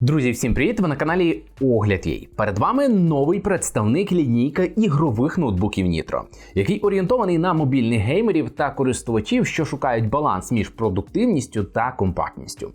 Друзі, всім привіт! Ви на каналі Огляд Єй. Перед вами новий представник лінійка ігрових ноутбуків Nitro, який орієнтований на мобільних геймерів та користувачів, що шукають баланс між продуктивністю та компактністю.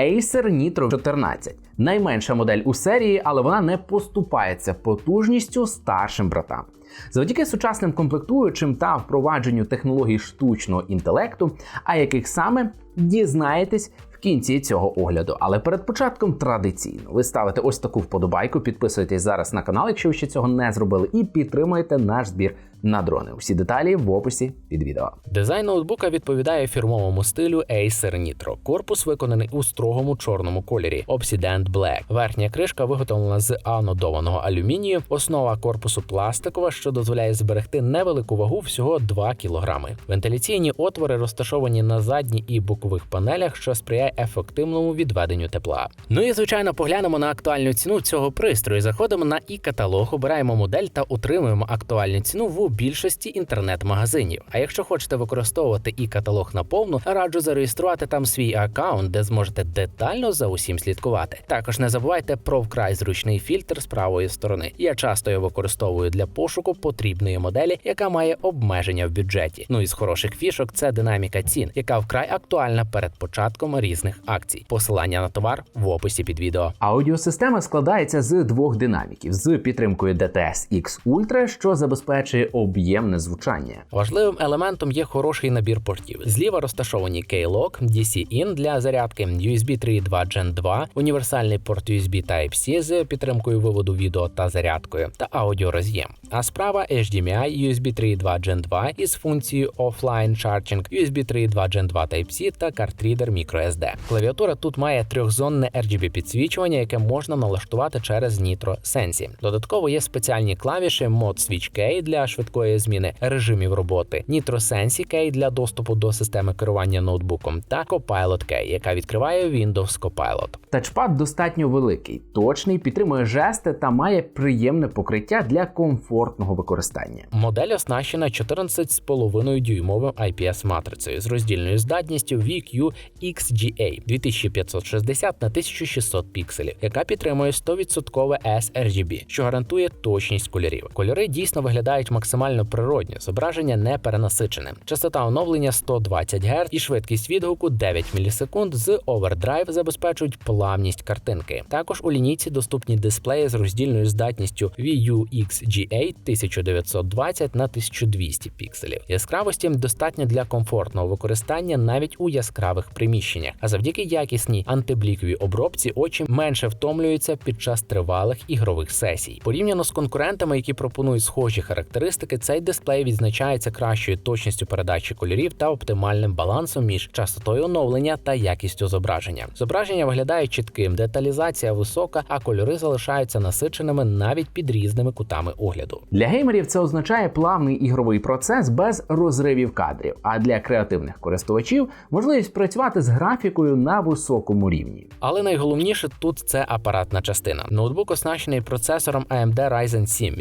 Acer Nitro 14 найменша модель у серії, але вона не поступається потужністю старшим братам. Завдяки сучасним комплектуючим та впровадженню технологій штучного інтелекту, а яких саме дізнаєтесь кінці цього огляду. Але перед початком традиційно ви ставите ось таку вподобайку, підписуєтесь зараз на канал, якщо ви ще цього не зробили, і підтримуєте наш збір на дрони. Усі деталі в описі під відео. Дизайн ноутбука відповідає фірмовому стилю Acer Nitro. Корпус виконаний у строгому чорному кольорі Obsidian Black. Верхня кришка виготовлена з анодованого алюмінію. Основа корпусу пластикова, що дозволяє зберегти невелику вагу всього 2 кг. Вентиляційні отвори розташовані на задній і бокових панелях, що сприяє ефективному відведенню тепла. Ну і звичайно, поглянемо на актуальну ціну цього пристрою. Заходимо на і каталог, обираємо модель та утримуємо актуальну ціну в більшості інтернет-магазинів. А якщо хочете використовувати і каталог наповну, раджу зареєструвати там свій аккаунт, де зможете детально за усім слідкувати. Також не забувайте про вкрай зручний фільтр з правої сторони. Я часто його використовую для пошуку потрібної моделі, яка має обмеження в бюджеті. Ну і з хороших фішок це динаміка цін, яка вкрай актуальна перед початком різних акцій. Посилання на товар в описі під відео. Аудіосистема складається з двох динаміків з підтримкою DTS X Ultra, що забезпечує об'ємне звучання. Важливим елементом є хороший набір портів. Зліва розташовані K-Lock, DC-In для зарядки, USB 3.2 Gen 2, універсальний порт USB Type-C з підтримкою виводу відео та зарядкою та аудіороз'єм. А справа HDMI, USB 3.2 Gen 2 із функцією Offline Charging, USB 3.2 Gen 2 Type-C та картрідер microSD. Клавіатура тут має трьохзонне RGB підсвічування, яке можна налаштувати через Nitro Sensi. Додатково є спеціальні клавіші Mod Switch K для швидкої зміни режимів роботи, Nitro Sensi Key для доступу до системи керування ноутбуком та Copilot Key, яка відкриває Windows Copilot. Тачпад достатньо великий, точний, підтримує жести та має приємне покриття для комфортного використання. Модель оснащена 14,5 дюймовим IPS матрицею з роздільною здатністю VQ XGA 2560 на 1600 пікселів, яка підтримує 100% sRGB, що гарантує точність кольорів. Кольори дійсно виглядають максимально природньо, зображення не перенасичене. Частота оновлення 120 Гц і швидкість відгуку 9 мілісекунд з овердрайв забезпечують плавність картинки. Також у лінійці доступні дисплеї з роздільною здатністю VU-XGA 1920 на 1200 пікселів. Яскравості достатньо для комфортного використання навіть у яскравих приміщеннях. А завдяки якісній антибліковій обробці очі менше втомлюються під час тривалих ігрових сесій. Порівняно з конкурентами, які пропонують схожі характеристики, цей дисплей відзначається кращою точністю передачі кольорів та оптимальним балансом між частотою оновлення та якістю зображення. Зображення виглядає чітким, деталізація висока, а кольори залишаються насиченими навіть під різними кутами огляду. Для геймерів це означає плавний ігровий процес без розривів кадрів. А для креативних користувачів можливість працювати з графікою на високому рівні. Але найголовніше тут це апаратна частина. Ноутбук оснащений процесором AMD Ryzen 7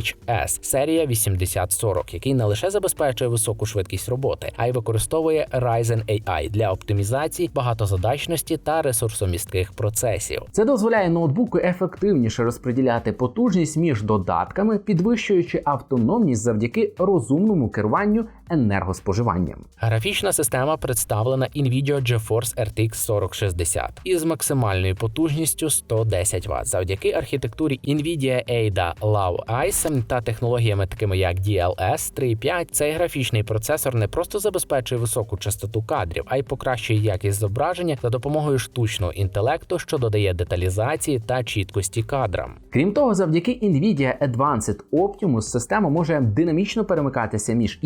8845HS серія 8040, який не лише забезпечує високу швидкість роботи, а й використовує Ryzen AI для оптимізації, багатозадачності та ресурсомістких процесів. Це дозволяє ноутбуку ефективніше розподіляти потужність між додатками, підвищуючи автономність завдяки розумному керуванню енергоспоживанням. Графічна система представлена NVIDIA GeForce RTX 4060 із максимальною потужністю 110 Вт завдяки архітектурі NVIDIA ADA Low Ice та технологіями, такими як DLS 3.5, цей графічний процесор не просто забезпечує високу частоту кадрів, а й покращує якість зображення за допомогою штучного інтелекту, що додає деталізації та чіткості кадрам. Крім того, завдяки NVIDIA Advanced Optimus система може динамічно перемикатися між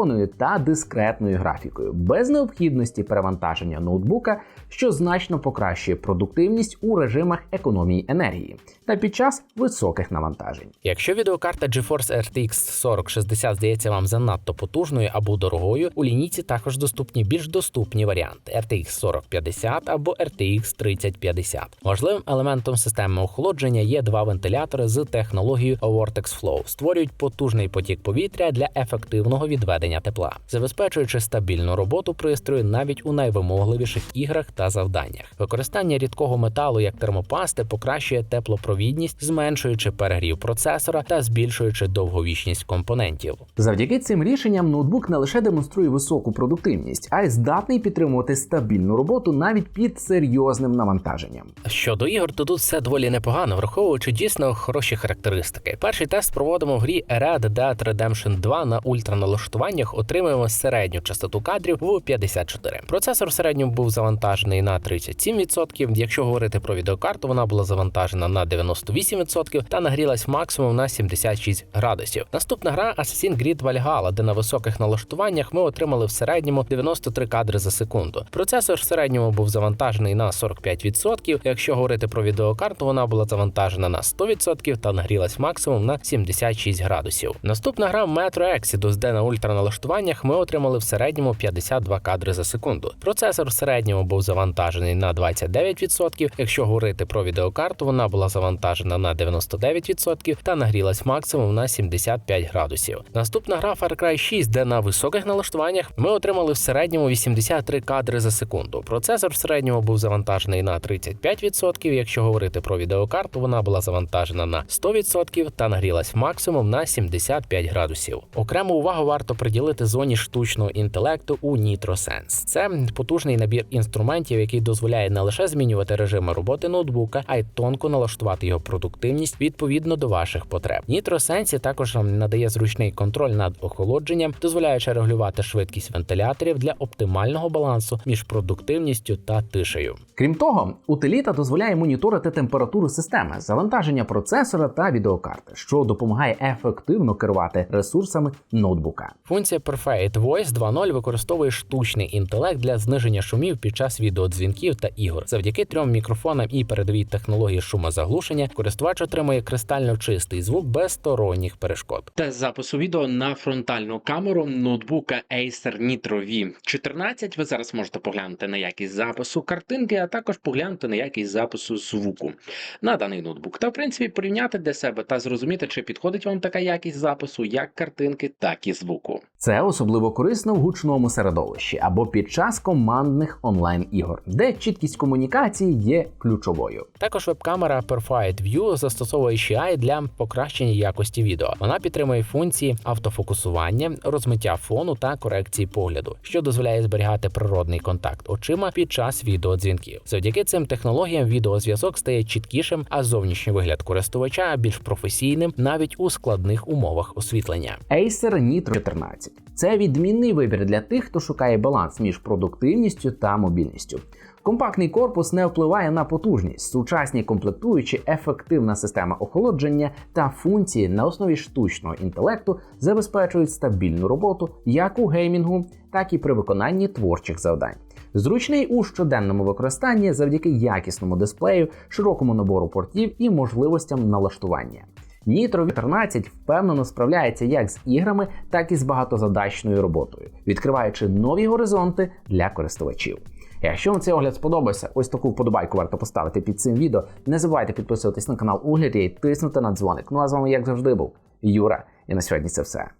інтегрованою та дискретною графікою без необхідності перевантаження ноутбука, що значно покращує продуктивність у режимах економії енергії та під час високих навантажень. Якщо відеокарта GeForce RTX 4060 здається вам занадто потужною або дорогою, у лінійці також доступні більш доступні варіанти RTX 4050 або RTX 3050. Важливим елементом системи охолодження є два вентилятори з технологією Vortex Flow. Створюють потужний потік повітря для ефективного відведення надання тепла, забезпечуючи стабільну роботу пристрою навіть у найвимогливіших іграх та завданнях. Використання рідкого металу як термопасти покращує теплопровідність, зменшуючи перегрів процесора та збільшуючи довговічність компонентів. Завдяки цим рішенням ноутбук не лише демонструє високу продуктивність, а й здатний підтримувати стабільну роботу навіть під серйозним навантаженням. Щодо ігор, то тут все доволі непогано, враховуючи дійсно хороші характеристики. Перший тест проводимо в грі Red Dead Redemption 2 на ультраналаштуваннях. Отримуємо середню частоту кадрів в 54. Процесор в середньому був завантажений на 37%. Якщо говорити про відеокарту, вона була завантажена на 98% та нагрілась максимум на 76 градусів. Наступна гра Assassin's Creed Valhalla, де на високих налаштуваннях ми отримали в середньому 93 кадри за секунду. Процесор в середньому був завантажений на 45%. Якщо говорити про відеокарту, вона була завантажена на 100% та нагрілась максимум на 76 градусів. Наступна гра Metro Exodus, де на ультраналаштуваннях ми отримали в середньому 52 кадри за секунду. Процесор в середньому був завантажений на 29%. Якщо говорити про відеокарту, вона була завантажена на 99% та нагрілась максимум на 75 градусів. Наступна гра Far Cry 6, де на високих налаштуваннях ми отримали в середньому 83 кадри за секунду. Процесор в середньому був завантажений на 35%. Якщо говорити про відеокарту, вона була завантажена на 100% та нагрілась максимум на 75 градусів. Окрему увагу варто приділити зоні штучного інтелекту у NitroSense. Це потужний набір інструментів, який дозволяє не лише змінювати режими роботи ноутбука, а й тонко налаштувати його продуктивність відповідно до ваших потреб. NitroSense також надає зручний контроль над охолодженням, дозволяючи регулювати швидкість вентиляторів для оптимального балансу між продуктивністю та тишею. Крім того, утиліта дозволяє моніторити температуру системи, завантаження процесора та відеокарти, що допомагає ефективно керувати ресурсами ноутбука. Функція Perfect Voice 2.0 використовує штучний інтелект для зниження шумів під час відеодзвінків та ігор. Завдяки трьом мікрофонам і передовій технології шумозаглушення користувач отримує кристально чистий звук без сторонніх перешкод. Тест запису відео на фронтальну камеру ноутбука Acer Nitro V14. Ви зараз можете поглянути на якість запису картинки, а також поглянути на якість запису звуку на даний ноутбук. Та в принципі порівняти для себе та зрозуміти, чи підходить вам така якість запису, як картинки, так і звуку. Це особливо корисно в гучному середовищі або під час командних онлайн ігор, де чіткість комунікації є ключовою. Також веб-камера Perfect View застосовує HI для покращення якості відео. Вона підтримує функції автофокусування, розмиття фону та корекції погляду, що дозволяє зберігати природний контакт очима під час відеодзвінків. Завдяки цим технологіям відеозв'язок стає чіткішим, а зовнішній вигляд користувача більш професійним навіть у складних умовах освітлення. Acer Nitro 14 це відмінний вибір для тих, хто шукає баланс між продуктивністю та мобільністю. Компактний корпус не впливає на потужність, сучасні комплектуючі, ефективна система охолодження та функції на основі штучного інтелекту забезпечують стабільну роботу як у геймінгу, так і при виконанні творчих завдань. Зручний у щоденному використанні завдяки якісному дисплею, широкому набору портів і можливостям налаштування. Nitro 14 впевнено справляється як з іграми, так і з багатозадачною роботою, відкриваючи нові горизонти для користувачів. Якщо вам цей огляд сподобався, ось таку вподобайку варто поставити під цим відео. Не забувайте підписуватись на канал Угляд і тиснути на дзвоник. Ну а з вами, як завжди, був Юра. І на сьогодні це все.